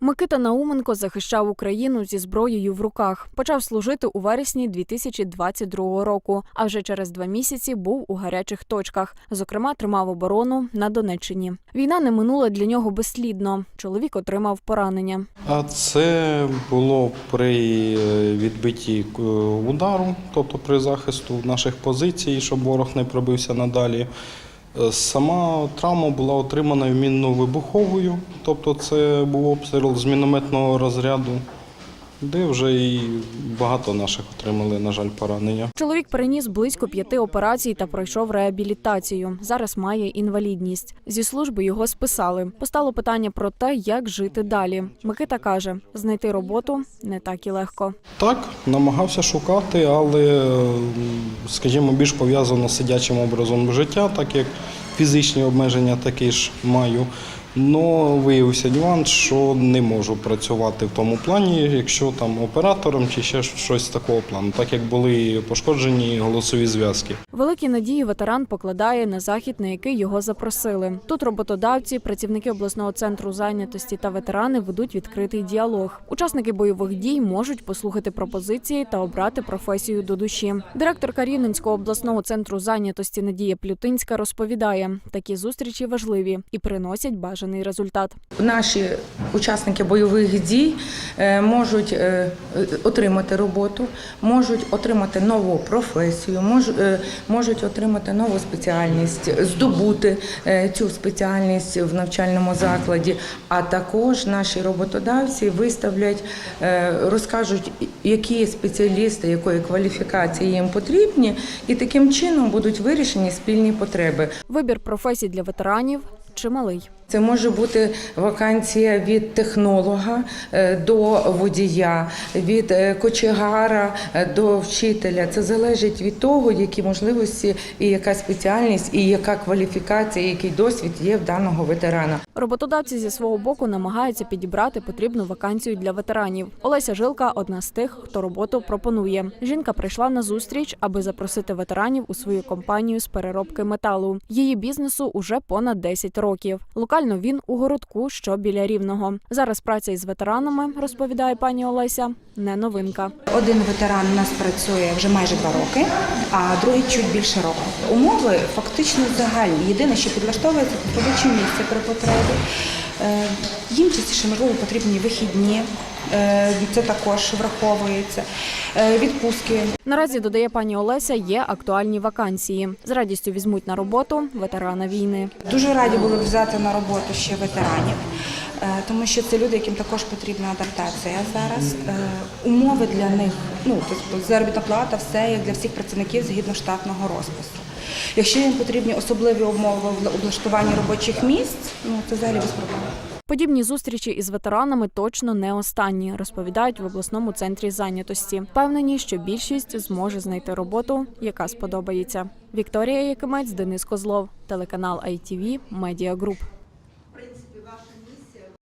Микита Науменко захищав Україну зі зброєю в руках. Почав служити у вересні 2022 року. А вже через два місяці був у гарячих точках. Зокрема, тримав оборону на Донеччині. Війна не минула для нього безслідно. Чоловік отримав поранення. А це було при е, відбитті е, удару, тобто при захисту наших позицій, щоб ворог не пробився надалі. Е, Сама травма була отримана мінно-вибуховою, тобто це був обстріл з мінометного розряду, де вже і багато наших отримали, на жаль, поранення. Чоловік переніс близько п'яти операцій та пройшов реабілітацію. Зараз має інвалідність. Зі служби його списали. Постало питання про те, як жити далі. Микита каже, знайти роботу не так і легко. Так, намагався шукати, але, скажімо, більш пов'язано з сидячим образом життя, так як фізичні обмеження такі ж маю. Но виявився нюанс, що не можу працювати в тому плані, якщо там оператором чи ще щось такого плану, так як були пошкоджені голосові зв'язки. Великі надії ветеран покладає на захід, на який його запросили. Тут роботодавці, працівники обласного центру зайнятості та ветерани ведуть відкритий діалог. Учасники бойових дій можуть послухати пропозиції та обрати професію до душі. Директорка Рівненського обласного центру зайнятості Надія Плютинська розповідає, такі зустрічі важливі і приносять бажаний результат. Наші учасники бойових дій е, можуть е, отримати роботу, можуть отримати нову професію, е, можуть отримати нову спеціальність, здобути цю спеціальність в навчальному закладі. А також наші роботодавці виставлять, розкажуть, які спеціалісти, якої кваліфікації їм потрібні, і таким чином будуть вирішені спільні потреби. Вибір професій для ветеранів чималий. Це може бути вакансія від технолога е, до водія, від е, кочегара е, до вчителя. Це залежить від того, які можливості і яка спеціальність, і яка кваліфікація, який досвід є в даного ветерана. Роботодавці зі свого боку намагаються підібрати потрібну вакансію для ветеранів. Олеся Жилка одна з тих, хто роботу пропонує. Жінка прийшла на зустріч, аби запросити ветеранів у свою компанію з переробки металу. Її бізнесу уже понад 10 років. Локально він у городку, що біля рівного. Зараз праця із ветеранами, розповідає пані Олеся, не новинка. Один ветеран у нас працює вже майже два роки, а другий чуть більше року. Умови фактично загальні. Єдине, що підлаштовується, робоче місце при потребі. Е, Їм частіше можливо потрібні вихідні. Е, Це також враховується. Е, Відпустки Наразі додає пані Олеся, є актуальні вакансії. З радістю візьмуть на роботу ветерана війни. Дуже раді були б взяти на роботу ще ветеранів, е, тому що це люди, яким також потрібна адаптація зараз. Умови для них, ну тобто заробітна плата, все як для всіх працівників згідно штатного розпису. Якщо їм потрібні особливі умови в облаштуванні робочих місць, ну це взагалі без проблем. Подібні зустрічі із ветеранами точно не останні, розповідають в обласному центрі зайнятості. Впевнені, що більшість зможе знайти роботу, яка сподобається. Вікторія Якимець, Денис Козлов, телеканал ITV, Media Group.